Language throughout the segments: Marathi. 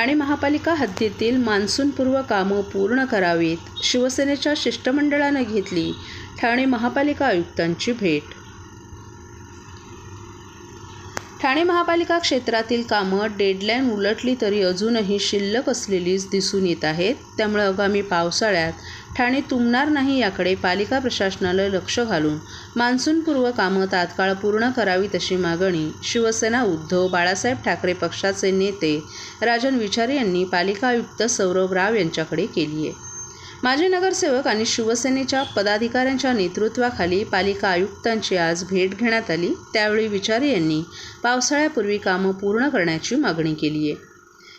ठाणे महापालिका हद्दीतील मान्सूनपूर्व कामं पूर्ण करावीत शिवसेनेच्या शिष्टमंडळानं घेतली ठाणे महापालिका आयुक्तांची भेट ठाणे महापालिका क्षेत्रातील कामं डेडलाईन उलटली तरी अजूनही शिल्लक असलेलीच दिसून येत आहेत. त्यामुळे आगामी पावसाळ्यात ठाणे तुंबणार नाही याकडे पालिका प्रशासनाला लक्ष घालून मान्सूनपूर्व कामं तात्काळ पूर्ण करावीत अशी मागणी शिवसेना उद्धव बाळासाहेब ठाकरे पक्षाचे नेते राजन विचारे यांनी पालिका आयुक्त सौरभ राव यांच्याकडे केली आहे माजी नगरसेवक आणि शिवसेनेच्या पदाधिकाऱ्यांच्या नेतृत्वाखाली पालिका आयुक्तांची आज भेट घेण्यात आली. त्यावेळी विचारे यांनी पावसाळ्यापूर्वी कामं पूर्ण करण्याची मागणी केली आहे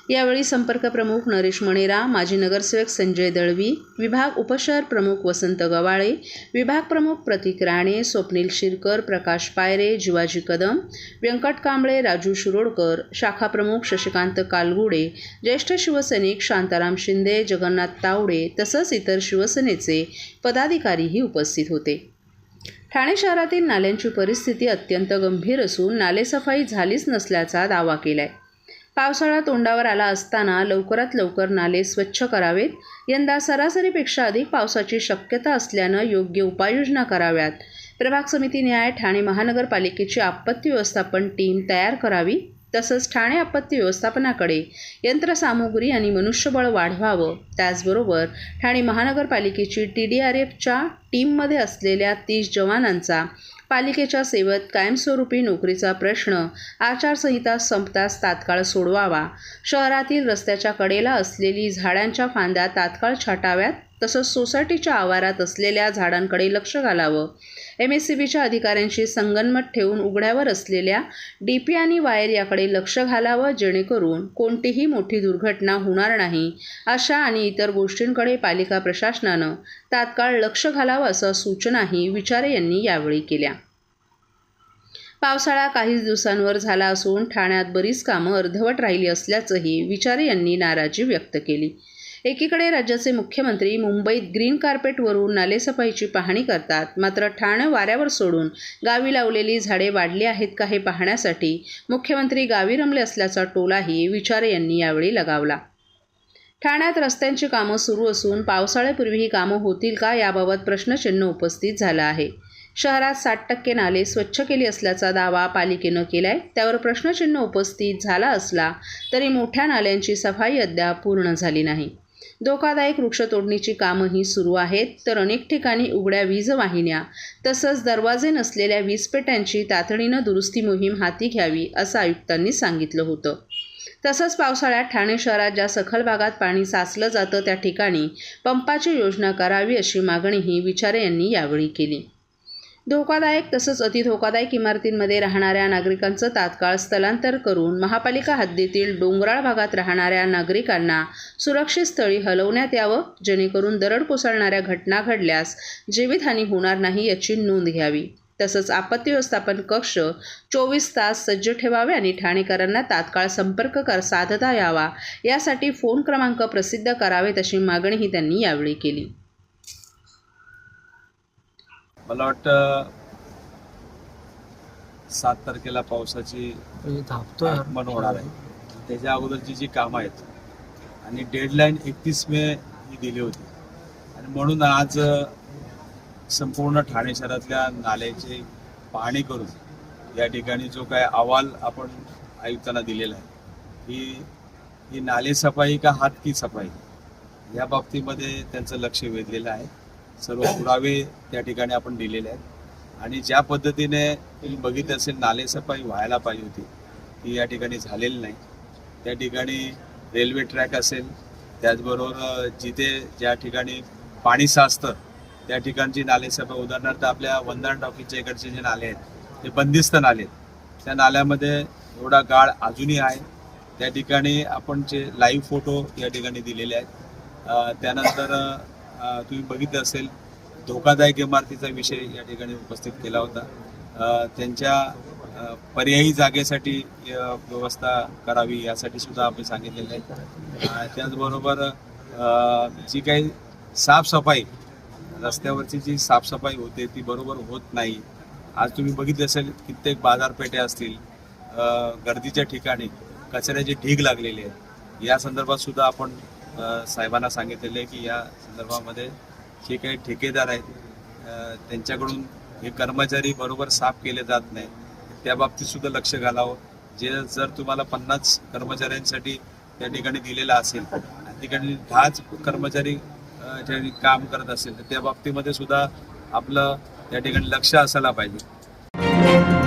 यावेळी संपर्क प्रमुख नरेश मणेरा माजी नगरसेवक संजय दळवी विभाग उपशहर प्रमुख वसंत गवाळे विभाग प्रमुख प्रतीक राणे स्वप्नील शिरकर प्रकाश पायरे जिवाजी कदम व्यंकट कांबळे राजू शिरोडकर शाखा प्रमुख शशिकांत कालगुडे ज्येष्ठ शिवसैनिक शांताराम शिंदे जगन्नाथ तावडे तसंच इतर शिवसेनेचे पदाधिकारीही उपस्थित होते. ठाणे शहरातील नाल्यांची परिस्थिती अत्यंत गंभीर असून नालेसफाई झालीच नसल्याचा दावा केलाय. पावसाळा तोंडावर आला असताना लवकरात लवकर नाले स्वच्छ करावेत. यंदा सरासरीपेक्षा अधिक पावसाची शक्यता असल्यानं योग्य उपाययोजना कराव्यात. प्रभाग समिती न्याय ठाणे महानगरपालिकेची आपत्ती व्यवस्थापन टीम तयार करावी तसंच ठाणे आपत्ती व्यवस्थापनाकडे यंत्रसामुग्री आणि मनुष्यबळ वाढवावं. त्याचबरोबर ठाणे महानगरपालिकेची टी डी आर एफच्या टीममध्ये असलेल्या तीस जवानांचा पालिकेच्या सेवेत कायमस्वरूपी नोकरीचा प्रश्न आचारसंहिता संपताच तात्काळ सोडवावा. शहरातील रस्त्याच्या कडेला असलेली झाडांच्या फांद्या तात्काळ छाटाव्यात तसंच सोसायटीच्या आवारात असलेल्या झाडांकडे लक्ष घालावं. एम एस सी बीच्या अधिकाऱ्यांशी संगनमत ठेवून उघड्यावर असलेल्या डी पी आणि वायर याकडे लक्ष घालावं जेणेकरून कोणतीही मोठी दुर्घटना होणार नाही अशा आणि इतर गोष्टींकडे पालिका प्रशासनानं तात्काळ लक्ष घालावं असं सूचनाही विचारे यांनी यावेळी केल्या. पावसाळा काहीच दिवसांवर झाला असून ठाण्यात बरीच कामं अर्धवट राहिली असल्याचंही विचारे यांनी नाराजी व्यक्त केली. एकीकडे राज्याचे मुख्यमंत्री मुंबईत ग्रीन कार्पेटवरून नालेसफाईची पाहणी करतात मात्र ठाणं वाऱ्यावर सोडून गावी लावलेली झाडे वाढली आहेत का हे पाहण्यासाठी मुख्यमंत्री गावी रमले असल्याचा टोलाही विचारे यांनी यावेळी लगावला. ठाण्यात रस्त्यांची कामं सुरू असून पावसाळ्यापूर्वी ही कामं होतील का याबाबत प्रश्नचिन्ह उपस्थित झालं आहे. शहरात साठ टक्के नाले स्वच्छ केली असल्याचा दावा पालिकेनं केलाय त्यावर प्रश्नचिन्ह उपस्थित झाला असला तरी मोठ्या नाल्यांची सफाई अद्याप पूर्ण झाली नाही. धोकादायक वृक्षतोडणीची कामंही सुरू आहेत तर अनेक ठिकाणी उघड्या वीज वाहिन्या तसंच दरवाजे नसलेल्या वीजपेट्यांची तातडीनं दुरुस्ती मोहीम हाती घ्यावी असं आयुक्तांनी सांगितलं होतं. तसंच पावसाळ्यात ठाणे शहरात ज्या सखल भागात पाणी साचलं जातं त्या ठिकाणी पंपाची योजना करावी अशी मागणीही विचारे यांनी यावेळी केली. धोकादायक तसंच अतिधोकादायक इमारतींमध्ये राहणाऱ्या नागरिकांचं तात्काळ स्थलांतर करून महापालिका हद्दीतील डोंगराळ भागात राहणाऱ्या नागरिकांना सुरक्षित स्थळी हलवण्यात यावं जेणेकरून दरड कोसळणाऱ्या घटना घडल्यास जीवितहानी होणार नाही याची नोंद घ्यावी. तसंच आपत्ती व्यवस्थापन कक्ष चोवीस तास सज्ज ठेवावे आणि ठाणेकरांना तात्काळ संपर्क कर साधता यावा यासाठी फोन क्रमांक प्रसिद्ध करावेत अशी मागणीही त्यांनी यावेळी केली. मला वाटतं सात तारखेला पावसाची आगमन होणार आहे. त्याच्या अगोदरची जी कामं आहेत आणि डेडलाईन एकतीस मे ही दिली होती. आणि म्हणून आज संपूर्ण ठाणे शहरातल्या नाल्याची पाहणी करून या ठिकाणी जो काय अहवाल आपण आयुक्तांना दिलेला आहे ही ही नाले सफाई का हात की सफाई या बाबतीमध्ये त्यांचं लक्ष वेधलेलं आहे. सर्व पुरावे त्या ठिकाणी आपण दिलेले आहेत. आणि ज्या पद्धतीने बघितलं असेल नालेसफाई व्हायला पाहिजे होती ती या ठिकाणी झालेली नाही. त्या ठिकाणी रेल्वे ट्रॅक असेल त्याचबरोबर जिथे ज्या ठिकाणी पाणी साचतं त्या ठिकाणची नालेसफाई उदाहरणार्थ आपल्या वंदना टॉकीच्या इकडचे जे नाले आहेत ते बंदिस्त नाले आहेत. त्या नाल्यामध्ये एवढा गाळ अजूनही आहे. त्या ठिकाणी आपण जे लाईव्ह फोटो या ठिकाणी दिलेले आहेत. त्यानंतर तुम्ही बघितलं असेल धोकादायक इमारतीचा विषय या ठिकाणी उपस्थित केला होता. त्यांच्या पर्यायी जागेसाठी व्यवस्था करावी यासाठी सुद्धा आपण सांगितलेलं आहे. त्याचबरोबर जी काही साफसफाई रस्त्यावरची जी साफसफाई होते ती बरोबर होत नाही. आज तुम्ही बघितले असेल कित्येक बाजारपेठे असतील गर्दीच्या ठिकाणी कचऱ्याचे ढीग लागलेले आहेत या संदर्भात सुद्धा आपण साहेबांना सांगितलेले आहे की या संदर्भामध्ये जे काही ठेकेदार आहेत त्यांच्याकडून हे कर्मचारी बरोबर साफ केले जात नाही. त्या बाबतीत सुद्धा लक्ष घालावं. जे जर तुम्हाला पन्नास कर्मचाऱ्यांसाठी त्या ठिकाणी दिलेलं असेल आणि त्या ठिकाणी दहाच कर्मचारी काम करत असेल तर त्या बाबतीमध्ये सुद्धा आपलं त्या ठिकाणी लक्ष असायला पाहिजे.